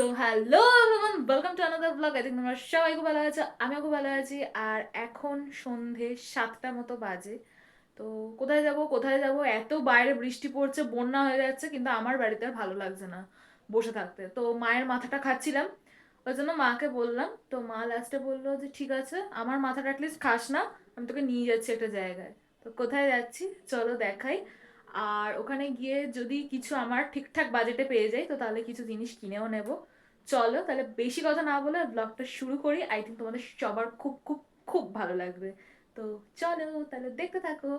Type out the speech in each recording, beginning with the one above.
So hello everyone welcome to another blog I think তোমরা সবাই খুব ভালো আছো, আমিও খুব ভালো আছি। আর এখন সন্ধে সাতটার মতো বাজে। তো কোথায় যাব কোথায় যাব? এত বাইরে বৃষ্টি পড়ছে, বন্যা হয়ে যাচ্ছে, কিন্তু আমার বাড়িতে আর ভালো লাগছে না বসে থাকতে। তো মায়ের মাথাটা খাচ্ছিলাম, ওই জন্য মাকে বললাম, তো মা লাস্টে বলল যে, ঠিক আছে, আমার মাথাটা অ্যাটলিস্ট খাস না, আমি তোকে নিয়ে যাচ্ছি একটা জায়গায়। তো কোথায় যাচ্ছি? চলো দেখাই। আর ওখানে গিয়ে যদি কিছু আমার ঠিকঠাক বাজেটে পেয়ে যাই, তো তাহলে কিছু জিনিস কিনেও নেব। চলো, তাহলে বেশি কথা না বলে ব্লগটা শুরু করি। আই থিঙ্ক তোমাদের সবার খুব খুব খুব ভালো লাগবে। তো চলো, তাহলে দেখতে থাকো।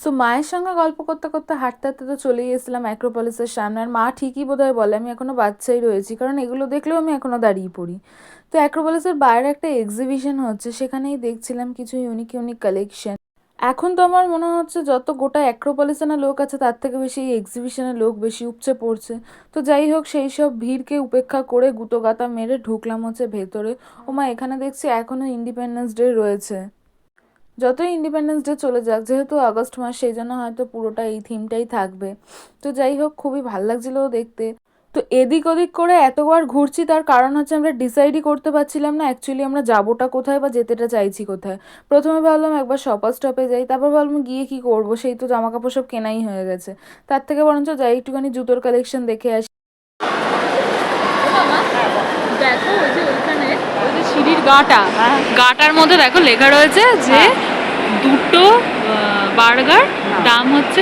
সো মায়ের সঙ্গে গল্প করতে করতে, হাঁটতে হাঁটতে তো চলেই এসেছিলাম অ্যাক্রোপলিসের সামনে। আর মা ঠিকই বোধহয় বলে, আমি এখনও বাচ্চাই রয়েছি, কারণ এগুলো দেখলেও আমি এখনও দাঁড়িয়ে পড়ি। তো অ্যাক্রোপলিসের বাইরে একটা এক্সিবিশন হচ্ছে, সেখানেই দেখছিলাম কিছু ইউনিক ইউনিক কালেকশন এখন তো আমার মনে হচ্ছে যত গোটা অ্যাক্রোপলিসনে লোক আছে, তার থেকে বেশি এই এক্সিবিশনে লোক বেশি উপচে পড়ছে। তো যাই হোক, সেই সব ভিড়কে উপেক্ষা করে গুতো গাতা মেরে ঢুকলাম হচ্ছে ভেতরে। ও মা এখানে দেখছি এখনও ইন্ডিপেন্ডেন্স ডে রয়েছে। যতই ইন্ডিপেন্ডেন্স ডে চলে যাক, যেহেতু আগস্ট মাস, সেই জন্য হয়তো পুরোটা এই থিমটাই থাকবে। তো যাই হোক, খুবই ভালো লাগছিল দেখতে। তো এদিক ওদিক করে এতবার ঘুরছি তার কারণ হচ্ছে আমরা ডিসাইডই করতে পারছিলাম না অ্যাকচুয়ালি আমরা যাবোটা কোথায় বা যেতেটা চাইছি কোথায়। প্রথমে ভাবলাম একবার শপার স্টপে যাই তারপর ভাবলাম গিয়ে কি করব সেই তো জামা কাপড় সব কেনাই হয়ে গেছে। তার থেকে বরঞ্চ যাই একটুখানি জুতোর কালেকশন দেখে আসি। দেখো ওই যে ওইখানে ওই যে সিঁড়ির গাটা গাটার মধ্যে দেখো লেখা রয়েছে যে দুটো বার্গার দাম হচ্ছে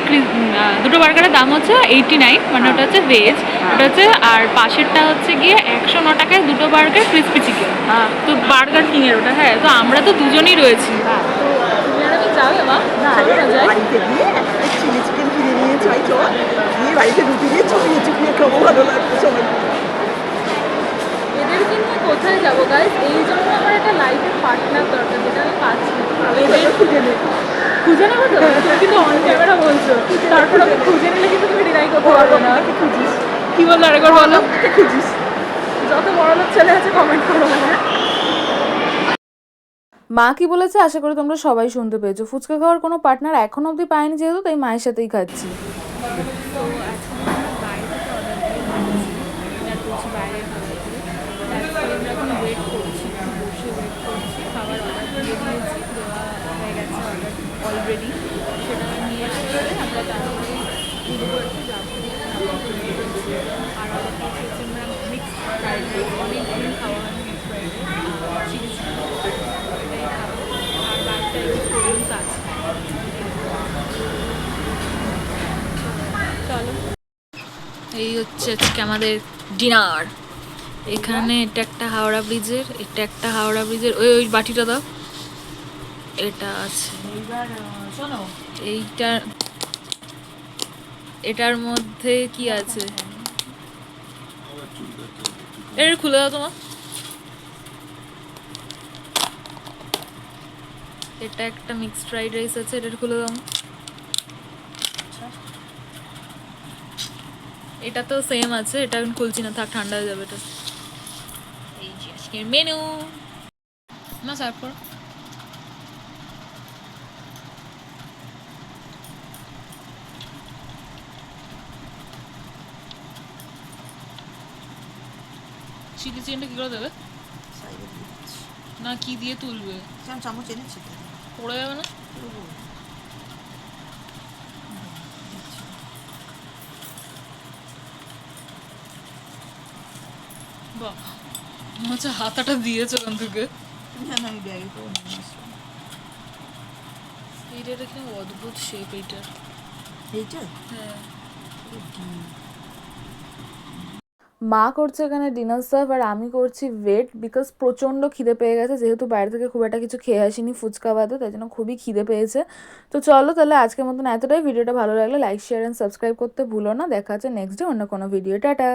দুটো বার্গারের দাম হচ্ছে এইটি নাইন মানে ওটা হচ্ছে ভেজ ওটা হচ্ছে আর পাশেরটা হচ্ছে গিয়ে একশো ন টাকায় দুটো বার্গার ক্রিসপি চিকেন হ্যাঁ। তো বার্গার কিং এর ওটা হ্যাঁ তো আমরা তো দুজনেই রয়েছি। হ্যাঁ। যাবে বাড়িতে গিয়ে চিলি চিকেন কিনে নিয়ে চাই চল। গিয়ে বাড়িতে রুটি দিয়ে চপিয়ে চপিয়ে খাব ভালো লাগবে সবাই। এদেরকে নিয়ে কোথায় যাব গাইজ এই জন্য আমার একটা লাইফের পার্টনার দরকার যেটা আমি পাচ্ছি। না। খুঁজে নেব তো? কিন্তু অন ক্যামেরা বলছো। তারপর আমি খুঁজে নিলে কিন্তু তুমি ডিনাই করতে পারবে না। খুঁজিস। কি বলল আরেকবার বলো? খুঁজিস। যত বড় লোক ছেলে আছে কমেন্ট করো মা কি বলেছে? আশা করি তোমরা সবাই শুনতে পেয়েছ। ফুচকা খাওয়ার কোনো পার্টনার এখন অব্দি পায়নি যেহেতু তাই মায়ের সাথেই খাচ্ছি অলরেডি সেটা নিয়ে এসে আমরা তারপরে শুরু করেছি যাব আর অর্ডার করেছি আমরা মিক্সড ফ্রাইড রাইস অনেক দিন খাওয়া হয় মিক্সড ফ্রাইড রাইস চিলি এটাই খাব আর বাড়িতে এক্সপিরিয়েন্স আছে চলো এই হচ্ছে আজকে আমাদের ডিনার। এখানে এটা একটা হাওড়া ব্রিজের এটা একটা হাওড়া ব্রিজের। ওই ওই বাটিটা দাও। এটা আছে। এইবার শোনো। এইটা এটার মধ্যে কি আছে? এটা খুলে দাও তোমার। এটা একটা মিক্সড ফ্রাইড রাইস আছে এটা খুলে দাও। এটা তো সেম আছে, এটা এখন খুলছি না, থাক, ঠান্ডা হয়ে যাবে এটা। এই যে আজকের মেনু না সার্ভ চিলি চিকেনটা কি করে দেবে? না কি দিয়ে তুলবে? চামচ এনেছি পড়ে যাবে না। বাহ মনে হচ্ছে হাতাটা দিয়েছে ওখান থেকে না না আমি ব্যাগে করে নিয়ে আসলাম এইটা একটা অদ্ভুত শেপ এইটার। এইটা? হ্যাঁ। মা করছে এখানে ডিনার সার্ভ আর আমি করছি ওয়েট বিকজ প্রচণ্ড খিদে পেয়ে গেছে। যেহেতু বাইরে থেকে খুব একটা কিছু খেয়ে আসিনি ফুচকা বাদে তাই জন্য খুবই খিদে পেয়েছে। তো চলো তাহলে আজকের মতন এতটাই। ভিডিওটা ভালো লাগলে লাইক শেয়ার অ্যান্ড সাবস্ক্রাইব করতে ভুলো না। দেখা হচ্ছে নেক্সট ডে অন্য কোনো ভিডিও টাটা!